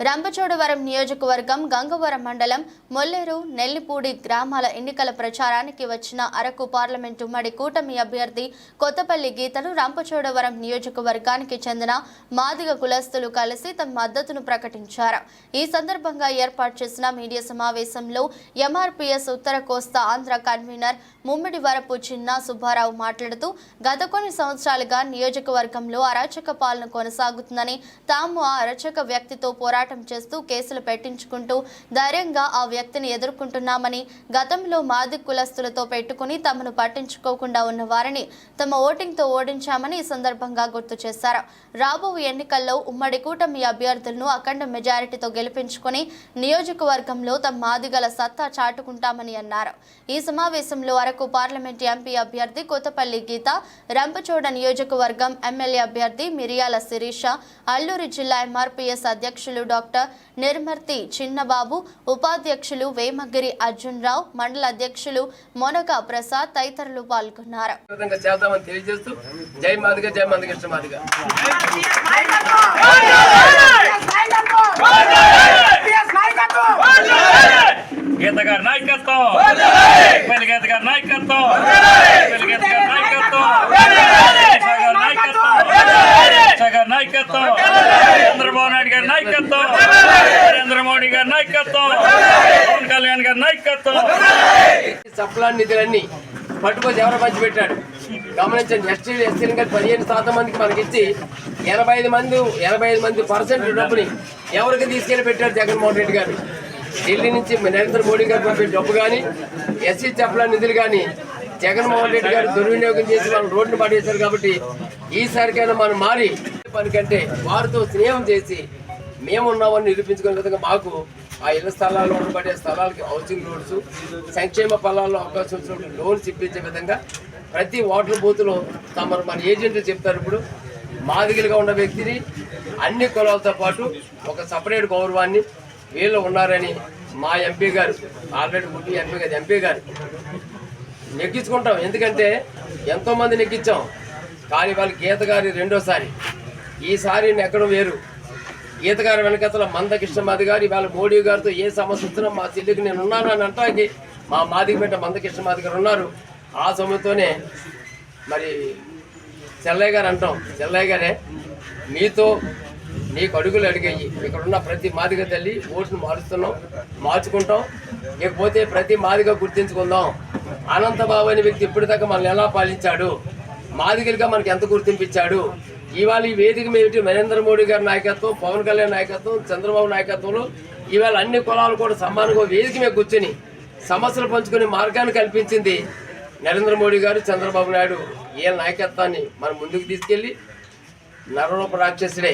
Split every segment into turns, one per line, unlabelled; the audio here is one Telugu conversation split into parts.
రంపచోడవరం నియోజకవర్గం గంగవరం మండలం మొల్లేరు నెల్లిపూడి గ్రామాల ఎన్నికల ప్రచారానికి వచ్చిన అరకు పార్లమెంటు ఉమ్మడి కూటమి అభ్యర్థి కొత్తపల్లి గీతను రంపచోడవరం నియోజకవర్గానికి చెందిన మాదిగ కులస్తులు కలిసి తమ మద్దతును ప్రకటించారు. ఈ సందర్భంగా ఏర్పాటు చేసిన మీడియా సమావేశంలో ఎంఆర్పీఎస్ ఉత్తర కోస్తా ఆంధ్ర కన్వీనర్ ముమ్మిడి వరపు చిన్న సుబ్బారావు మాట్లాడుతూ గత కొన్ని సంవత్సరాలుగా నియోజకవర్గంలో అరాచక పాలన కొనసాగుతుందని తాము ఆ అరాచక వ్యక్తితో పోరాటం చేస్తూ కేసులు పెట్టించుకుంటూ ధైర్యంగా ఆ వ్యక్తిని ఎదుర్కొంటున్నామని గతంలో మాది కులస్తులతో పెట్టుకుని తమను పట్టించుకోకుండా ఉన్న వారిని తమ ఓటింగ్తో ఓడించామని ఈ సందర్భంగా గుర్తు చేశారు. రాబో ఎన్నికల్లో ఉమ్మడి కూటమి అభ్యర్థులను అఖండ మెజారిటీతో గెలిపించుకొని నియోజకవర్గంలో తమ మాదిగల సత్తా చాటుకుంటామని అన్నారు. ఈ సమావేశంలో అరకు పార్లమెంట్ ఎంపీ అభ్యర్థి కొత్తపల్లి గీత రంపచోడ నియోజకవర్గం ఎమ్మెల్యే అభ్యర్థి మిరియాల శిరీష అల్లూరి జిల్లా ఎంఆర్పీఎస్ అధ్యక్షులు డాక్టర్ నిర్మర్తి చిన్నబాబు ఉపాధ్యక్షులు వేమగిరి అర్జున్ రావు మండల అధ్యక్షులు మొనక ప్రసాద్ తదితరులు పాల్గొన్నారు.
విధంగా చేద్దామని తెలియజేస్తూ జై మాదిగా జై మాదిగా.
గీత గారి నాయకత్వం పెళ్ళి గీత గారి నాయకత్వం పెళ్ళి గీత గారి నాయకత్వం. గారి నాయకత్వం. గారి నాయకత్వం. చంద్రబాబు నాయుడు గారి నాయకత్వం. నరేంద్ర మోడీ గారి నాయకత్వం. పవన్ కళ్యాణ్ గారి నాయకత్వం.
సప్లాన్ నిధులన్నీ పట్టుకొని ఎవరో పంచి పెట్టాడు గమనించండి ఎస్టీ ఎస్టీలు కలిపి పదిహేను శాతం మందికి మనకి ఇచ్చి ఎనభై ఐదు మంది ఎనభై ఐదు మంది పర్సెంట్ డబ్బుని ఎవరికి తీసుకెళ్ళి పెట్టారు జగన్మోహన్ రెడ్డి గారు? ఢిల్లీ నుంచి నరేంద్ర మోడీ గారు పంపే డబ్బు కానీ ఎస్సీ చెప్పల నిధులు కానీ జగన్మోహన్ రెడ్డి గారు దుర్వినియోగం చేసి మనం రోడ్డు పడేశారు కాబట్టి ఈసారికైనా మనం మారి పనికంటే వారితో స్నేహం చేసి మేమున్నామని నిరూపించుకునే విధంగా మాకు ఆ ఇళ్ళ స్థలాల్లో ఉండబడే స్థలాలకి హౌసింగ్ లోన్స్ సంక్షేమ ఫలాల్లో అవకాశం వచ్చినప్పుడు లోన్స్ ఇప్పించే విధంగా ప్రతి వాటర్ బూత్లో తమరు మన ఏజెంట్లు చెప్తారు ఇప్పుడు. మాదిగలుగా ఉన్న వ్యక్తిని అన్ని కులాలతో పాటు ఒక సపరేట్ గౌరవాన్ని వీళ్ళు ఉన్నారని మా ఎంపీ గారు ఆల్రెడీ ముఖ్య ఎంపీ గారు ఎంపీ గారు నెగ్గించుకుంటాం. ఎందుకంటే ఎంతోమంది నెగ్గించాం. కానీ వాళ్ళ గీత గారి రెండోసారి. ఈసారి ఎక్కడం వేరు. గీత గారి వెనకతల మందకృష్ణమాది గారు ఇవాళ మోడీ గారితో ఏ సమస్య వచ్చినా మా చెల్లికి నేను ఉన్నాను అని అంటానికి మా మాదిగపేట మందకృష్ణమాది గారు ఉన్నారు. ఆ సమయంతోనే మరి చెల్లయ్య గారు అంటాం. చెల్లయ్య గారే మీతో నీకు అడుగులు అడిగాయి. ఇక్కడున్న ప్రతి మాదిగ తల్లి ఓటును మారుస్తున్నాం మార్చుకుంటాం. ఇకపోతే ప్రతి మాదిగ గుర్తించుకుందాం. అనంతబాబు అనే వ్యక్తి ఇప్పటిదాకా మనల్ని ఎలా పాలించాడు? మాదిగలుగా మనకి ఎంత గుర్తింపించాడు ఇవాళ ఈ వేదిక మీద నరేంద్ర మోడీ గారి నాయకత్వం పవన్ కళ్యాణ్ నాయకత్వం చంద్రబాబు నాయకత్వంలో ఇవాళ అన్ని కులాలు కూడా సమానంగా వేదిక మీద కూర్చొని సమస్యలు పంచుకునే మార్గాన్ని కల్పించింది నరేంద్ర మోడీ గారు చంద్రబాబు నాయుడు. ఈ నాయకత్వాన్ని మనం ముందుకు తీసుకెళ్ళి నరలోప రాక్షసుడే.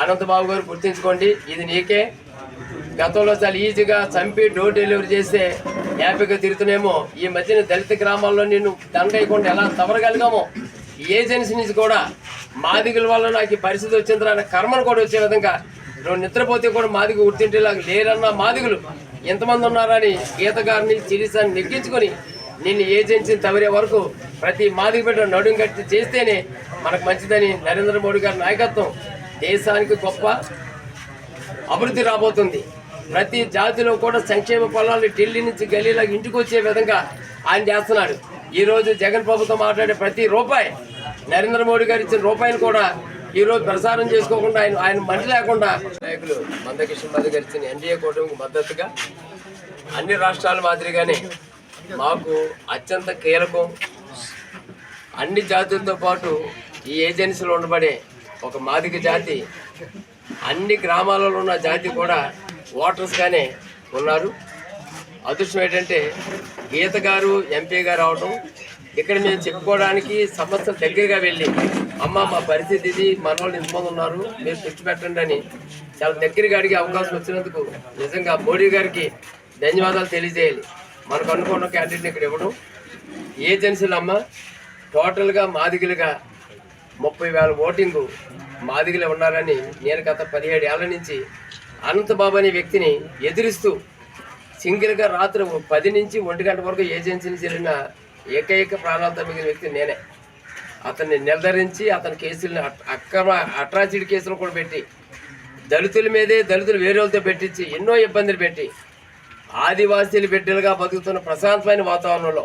అనంతబాబు గారు గుర్తించుకోండి ఇది నీకే. గతంలో చాలా ఈజీగా చంపి డోర్ డెలివరీ చేస్తే హ్యాపీగా తిరుగుతున్నామో. ఈ మధ్యన దళిత గ్రామాల్లో నిన్ను దండయకుండా ఎలా తవరగలిగామో ఈ ఏజెన్సీ నుంచి కూడా మాదిగుల వల్ల నాకు ఈ పరిస్థితి వచ్చిందిరా అన్న కర్మను కూడా వచ్చే విధంగా నువ్వు నిద్రపోతే కూడా మాదిగ గుర్తింటేలాగా లేరన్న మాదిగులు ఎంతమంది ఉన్నారని గీత గారిని చిరిసాన్ని నెగ్గించుకొని నిన్ను ఏజెన్సీని తవరే వరకు ప్రతి మాదిగ బిడ్డ నడుం కట్టి చేస్తేనే మనకు మంచిదని నరేంద్ర మోడీ గారి నాయకత్వం. దేశానికి గొప్ప అభివృద్ధి రాబోతుంది. ప్రతి జాతిలో కూడా సంక్షేమ ఫలాలు ఢిల్లీ నుంచి గల్లీలకు ఇంటికి వచ్చే విధంగా ఆయన చేస్తున్నాడు. ఈరోజు జగన్ ప్రభుత్వం మాట్లాడే ప్రతి రూపాయి నరేంద్ర మోడీ గారు ఇచ్చిన రూపాయిని కూడా ఈ రోజు ప్రసారం చేసుకోకుండా ఆయన ఆయన మంచి లేకుండా నాయకులు మందకృష్ణ మధ్య గారు ఇచ్చిన ఎన్డీఏ కూటమికి మద్దతుగా అన్ని రాష్ట్రాల మాదిరిగానే మాకు అత్యంత కీలకం. అన్ని జాతులతో పాటు ఈ ఏజెన్సీలో ఉండబడే ఒక మాదిక జాతి. అన్ని గ్రామాలలో ఉన్న జాతి కూడా ఓటర్స్గానే ఉన్నారు. అదృష్టం ఏంటంటే గీత గారు ఎంపీ గారు ఇక్కడ మేము చెప్పుకోవడానికి సమస్య దగ్గరగా వెళ్ళి అమ్మ మా పరిస్థితి ఇది మన వాళ్ళు ఇంతమంది ఉన్నారు మీరు దృష్టి పెట్టండి అని చాలా దగ్గరగా అడిగే అవకాశం వచ్చినందుకు నిజంగా మోడీ గారికి ధన్యవాదాలు తెలియజేయాలి. మనకు అనుకున్న క్యాండిడేట్ని ఇక్కడ ఇవ్వడం ఏజెన్సీలు అమ్మ టోటల్గా మాదిగలుగా ముప్పై వేల ఓటింగు మాదిగలే ఉన్నారని నేను గత పదిహేడు ఏళ్ళ నుంచి అనంతబాబు అనే వ్యక్తిని ఎదిరిస్తూ సింగిల్గా రాత్రి పది నుంచి ఒంటి గంట వరకు ఏజెన్సీని చెల్లిన ఏకైక ప్రాణాలతో మిగిలిన వ్యక్తి నేనే. అతన్ని నిర్ధారించి అతని కేసులను అక్రమ అట్రాసిటీ కేసులు కూడా పెట్టి దళితుల మీదే దళితులు వేరే వాళ్ళతో పెట్టించి ఎన్నో ఇబ్బందులు పెట్టి ఆదివాసీలు బిడ్డలుగా బతుకుతున్న ప్రశాంతమైన వాతావరణంలో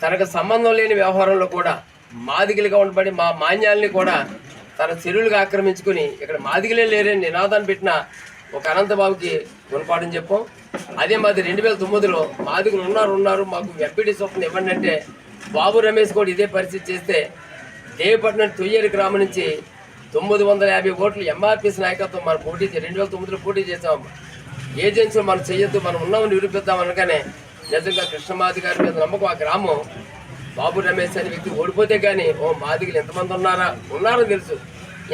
తనకు సంబంధం లేని వ్యవహారంలో కూడా మాదిగలుగా ఉండబడి మా మాన్యాల్ని కూడా తన చెరువులుగా ఆక్రమించుకుని ఇక్కడ మాదిగలే లేరని నినాదాన్ని పెట్టిన ఒక అనంతబాబుకి గుణపాఠం చెప్పాం. అదే మాది రెండు వేల తొమ్మిదిలో మాదిగలు ఉన్నారు ఉన్నారు మాకు ఎంపీడీ స్వప్నం ఇవ్వండి అంటే బాబు రమేష్ కూడా ఇదే పరిస్థితి చేస్తే దేవపట్నం తొయ్యేరు గ్రామం నుంచి తొమ్మిది వందల యాభై ఓట్లు ఎంఆర్పీఎస్ నాయకత్వం మనం పోటీ చే- రెండు వేల తొమ్మిదిలో పోటీ చేసాం ఏజెన్సీ మనం చేయొద్దు మనం ఉన్నామని నిరూపిద్దాం అనగానే నిజంగా కృష్ణమాది గారి మీద నమ్మకం ఆ గ్రామం బాబు రమేష్ అనే వ్యక్తి ఓడిపోతే కానీ ఓ బాధికులు ఎంతమంది ఉన్నారా? ఉన్నారో తెలుసు.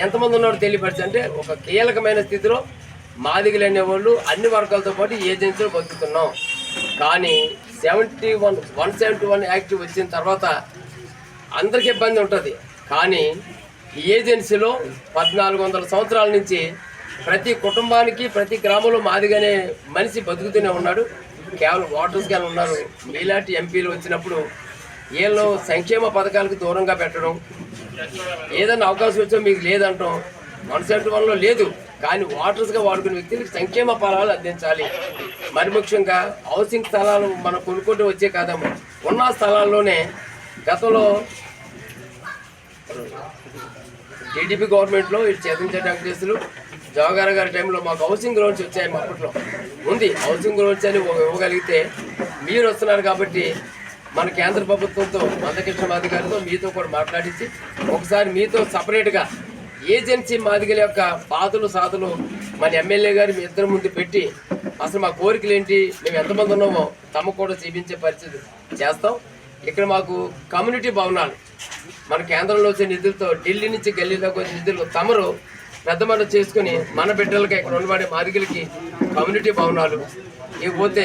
ఎంతమంది ఉన్నారో తెలియపరిచి. అంటే ఒక కీలకమైన స్థితిలో మాదిగలు అనేవాళ్ళు అన్ని వర్గాలతో పాటు ఏజెన్సీలో బతుకుతున్నాం. కానీ seventy one one seventy one act వచ్చిన తర్వాత అందరికి ఇబ్బంది ఉంటుంది. కానీ ఈ ఏజెన్సీలో పద్నాలుగు వందల సంవత్సరాల నుంచి ప్రతి కుటుంబానికి ప్రతి గ్రామంలో మాదిగానే మనిషి బతుకుతూనే ఉన్నాడు. కేవలం ఓటర్స్గానే ఉన్నారు. మీలాంటి ఎంపీలు వచ్చినప్పుడు వీళ్ళు సంక్షేమ పథకాలకు దూరంగా పెట్టడం. ఏదైనా అవకాశం వచ్చో మీకు లేదంటాం. వన్ సెవెంటీ వన్లో లేదు. కానీ ఓటర్స్గా వాడుకునే వ్యక్తులకు సంక్షేమ ఫలాలు అందించాలి. మరి ముఖ్యంగా హౌసింగ్ స్థలాలు మనం కొనుక్కుంటూ వచ్చే కాదమ్మా ఉన్న స్థలాల్లోనే గతంలో టీడీపీ గవర్నమెంట్లో ఇటు చేతించే వెంకటేశ్వరులు జవహర్ గారి టైంలో మాకు హౌసింగ్ లోన్స్ వచ్చాయి మా అప్పట్లో. ఉంది. హౌసింగ్ లోన్స్ అని ఇవ్వగలిగితే మీరు వస్తున్నారు కాబట్టి మన కేంద్ర ప్రభుత్వంతో మందకృష్ణ మాది మీతో కూడా మాట్లాడించి ఒకసారి మీతో సపరేట్గా ఏజెన్సీ మాదిగల యొక్క బాధలు సాధలు మన ఎమ్మెల్యే గారు మీ ఇద్దరు ముందు పెట్టి అసలు మా కోరికలు ఏంటి మేము ఎంతమంది ఉన్నామో తమ కూడా చూపించే పరిస్థితి చేస్తాం. ఇక్కడ మాకు కమ్యూనిటీ భవనాలు మన కేంద్రంలో వచ్చే నిధులతో ఢిల్లీ నుంచి గల్లీలోకి వచ్చే నిధులు తమరు పెద్ద మనం చేసుకుని మన బిడ్డలకి ఇక్కడ ఉండబడే మాదిగలకి కమ్యూనిటీ భవనాలు ఇకపోతే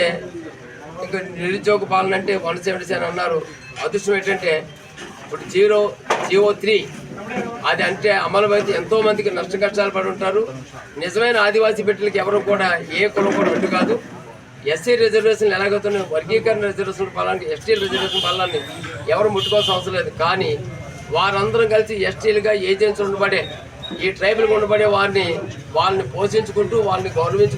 ఇంకా నిరుద్యోగ పాలన అంటే వన్ సెవెంటీ సెవెన్ అన్నారు. అదృష్టం ఏంటంటే ఇప్పుడు జీరో జీవో త్రీ అది అంటే అమలు ఎంతో మందికి నష్ట కష్టాలు పడి ఉంటారు. నిజమైన ఆదివాసీ బిడ్డలకి ఎవరు కూడా ఏ కులం కూడా అడ్డు కాదు. ఎస్సీ రిజర్వేషన్ ఎలాగవుతున్నాయి వర్గీకరణ రిజర్వేషన్ పాలనకి ఎస్టీ రిజర్వేషన్ పాలనని ఎవరు ముట్టుకోవాల్సిన అవసరం లేదు. కానీ వారందరం కలిసి ఎస్టీలుగా ఏజెన్సీ ఉండబడే ఈ ట్రైబల్గా ఉండబడే వారిని వాళ్ళని పోషించుకుంటూ వాళ్ళని గౌరవించుకుంటూ